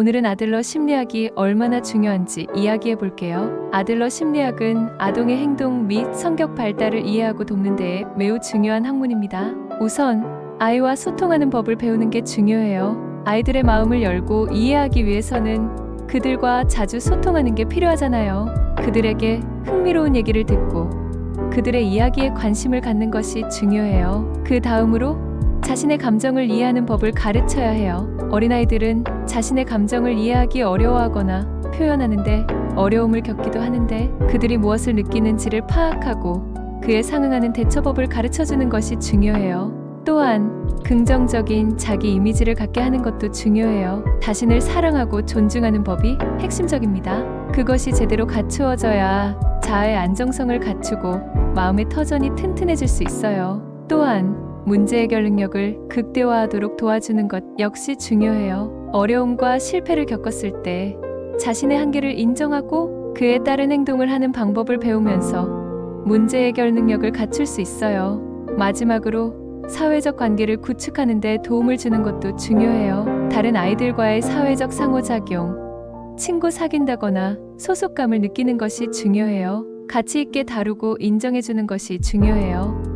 오늘은 아들러 심리학이 얼마나 중요한지 이야기해 볼게요. 아들러 심리학은 아동의 행동 및 성격 발달을 이해하고 돕는 데에 매우 중요한 학문입니다. 우선 아이와 소통하는 법을 배우는 게 중요해요. 아이들의 마음을 열고 이해하기 위해서는 그들과 자주 소통하는 게 필요하잖아요. 그들에게 흥미로운 얘기를 듣고 그들의 이야기에 관심을 갖는 것이 중요해요. 그 다음으로 자신의 감정을 이해하는 법을 가르쳐야 해요. 어린아이들은 자신의 감정을 이해하기 어려워하거나 표현하는데 어려움을 겪기도 하는데 그들이 무엇을 느끼는지를 파악하고 그에 상응하는 대처법을 가르쳐 주는 것이 중요해요. 또한 긍정적인 자기 이미지를 갖게 하는 것도 중요해요. 자신을 사랑하고 존중하는 법이 핵심적입니다. 그것이 제대로 갖추어져야 자아의 안정성을 갖추고 마음의 터전이 튼튼해질 수 있어요. 또한 문제 해결 능력을 극대화하도록 도와주는 것 역시 중요해요. 어려움과 실패를 겪었을 때 자신의 한계를 인정하고 그에 따른 행동을 하는 방법을 배우면서 문제 해결 능력을 갖출 수 있어요. 마지막으로 사회적 관계를 구축하는 데 도움을 주는 것도 중요해요. 다른 아이들과의 사회적 상호작용, 친구 사귄다거나 소속감을 느끼는 것이 중요해요. 가치 있게 다루고 인정해주는 것이 중요해요.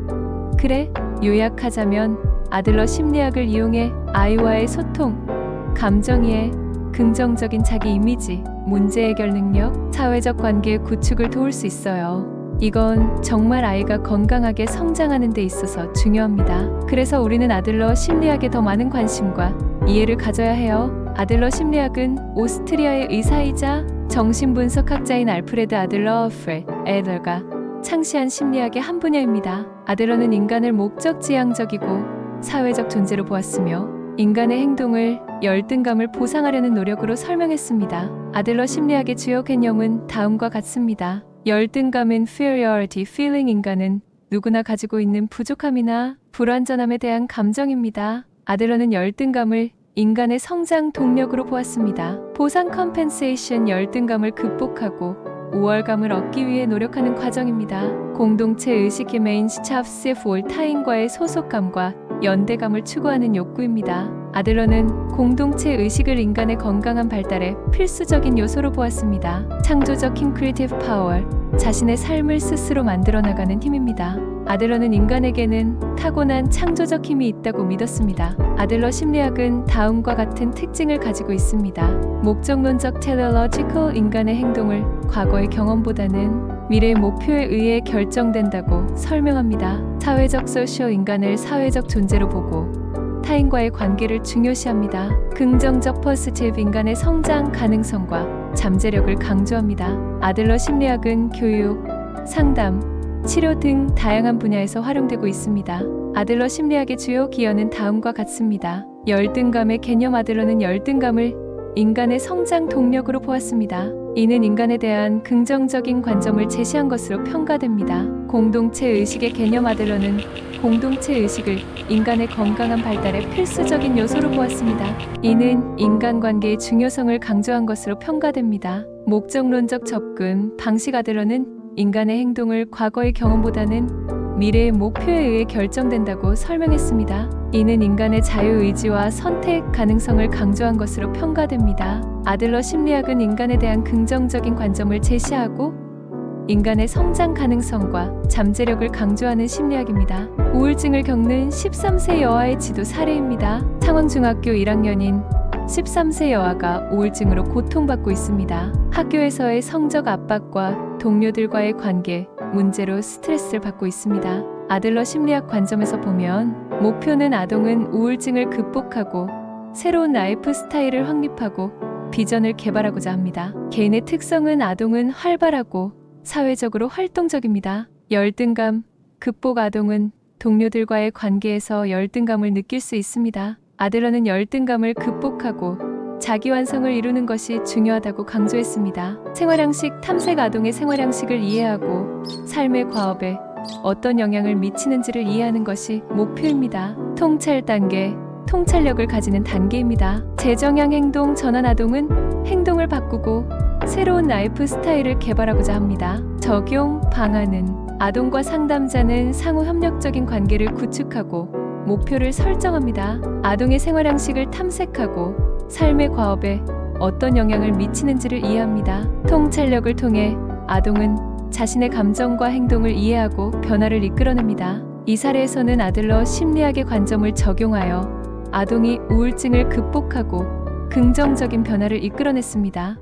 그래, 요약하자면 아들러 심리학을 이용해 아이와의 소통, 감정이해, 긍정적인 자기 이미지, 문제 해결 능력, 사회적 관계 구축을 도울 수 있어요. 이건 정말 아이가 건강하게 성장하는 데 있어서 중요합니다. 그래서 우리는 아들러 심리학에 더 많은 관심과 이해를 가져야 해요. 아들러 심리학은 오스트리아의 의사이자 정신분석학자인 알프레드 아들러 프레 에더가 창시한 심리학의 한 분야입니다. 아들러는 인간을 목적 지향적이고 사회적 존재로 보았으며 인간의 행동을 열등감을 보상하려는 노력으로 설명했습니다. 아들러 심리학의 주요 개념은 다음과 같습니다. 열등감은 inferiority feeling 인간은 누구나 가지고 있는 부족함이나 불완전함에 대한 감정입니다. 아들러는 열등감을 인간의 성장 동력으로 보았습니다. 보상 컴펜세이션 열등감을 극복하고 우월감을 얻기 위해 노력하는 과정입니다. 공동체 의식의 메인 스차프스 폴 타인과의 소속감과 연대감을 추구하는 욕구입니다. 아들러는 공동체 의식을 인간의 건강한 발달에 필수적인 요소로 보았습니다. 창조적 힘 크리에이티브 파워, 자신의 삶을 스스로 만들어 나가는 힘입니다. 아들러는 인간에게는 타고난 창조적 힘이 있다고 믿었습니다. 아들러 심리학은 다음과 같은 특징을 가지고 있습니다. 목적론적 텔레로지컬 인간의 행동을 과거의 경험보다는 미래의 목표에 의해 결정된다고 설명합니다. 사회적 소시오 인간을 사회적 존재로 보고 타인과의 관계를 중요시합니다. 긍정적 퍼스티브 인간의 성장 가능성과 잠재력을 강조합니다. 아들러 심리학은 교육, 상담, 치료 등 다양한 분야에서 활용되고 있습니다. 아들러 심리학의 주요 기여는 다음과 같습니다. 열등감의 개념 아들러는 열등감을 인간의 성장 동력으로 보았습니다. 이는 인간에 대한 긍정적인 관점을 제시한 것으로 평가됩니다. 공동체 의식의 개념 아들러는 공동체 의식을 인간의 건강한 발달에 필수적인 요소로 보았습니다. 이는 인간관계의 중요성을 강조한 것으로 평가됩니다. 목적론적 접근 방식 아들러는 인간의 행동을 과거의 경험보다는 미래의 목표에 의해 결정된다고 설명했습니다. 이는 인간의 자유의지와 선택 가능성을 강조한 것으로 평가됩니다. 아들러 심리학은 인간에 대한 긍정적인 관점을 제시하고 인간의 성장 가능성과 잠재력을 강조하는 심리학입니다. 우울증을 겪는 13세 여아의 지도 사례입니다. 창원중학교 1학년인 13세 여아가 우울증으로 고통받고 있습니다. 학교에서의 성적 압박과 동료들과의 관계, 문제로 스트레스를 받고 있습니다. 아들러 심리학 관점에서 보면 목표는 아동은 우울증을 극복하고 새로운 라이프 스타일을 확립하고 비전을 개발하고자 합니다. 개인의 특성은 아동은 활발하고 사회적으로 활동적입니다. 열등감, 극복 아동은 동료들과의 관계에서 열등감을 느낄 수 있습니다. 아들러는 열등감을 극복하고 자기 완성을 이루는 것이 중요하다고 강조했습니다. 생활양식 탐색 아동의 생활양식을 이해하고 삶의 과업에 어떤 영향을 미치는지를 이해하는 것이 목표입니다. 통찰 단계, 통찰력을 가지는 단계입니다. 재정향 행동 전환 아동은 행동을 바꾸고 새로운 라이프 스타일을 개발하고자 합니다. 적용 방안은 아동과 상담자는 상호 협력적인 관계를 구축하고 목표를 설정합니다. 아동의 생활 양식을 탐색하고 삶의 과업에 어떤 영향을 미치는지를 이해합니다. 통찰력을 통해 아동은 자신의 감정과 행동을 이해하고 변화를 이끌어냅니다. 이 사례에서는 아들러 심리학의 관점을 적용하여 아동이 우울증을 극복하고 긍정적인 변화를 이끌어냈습니다.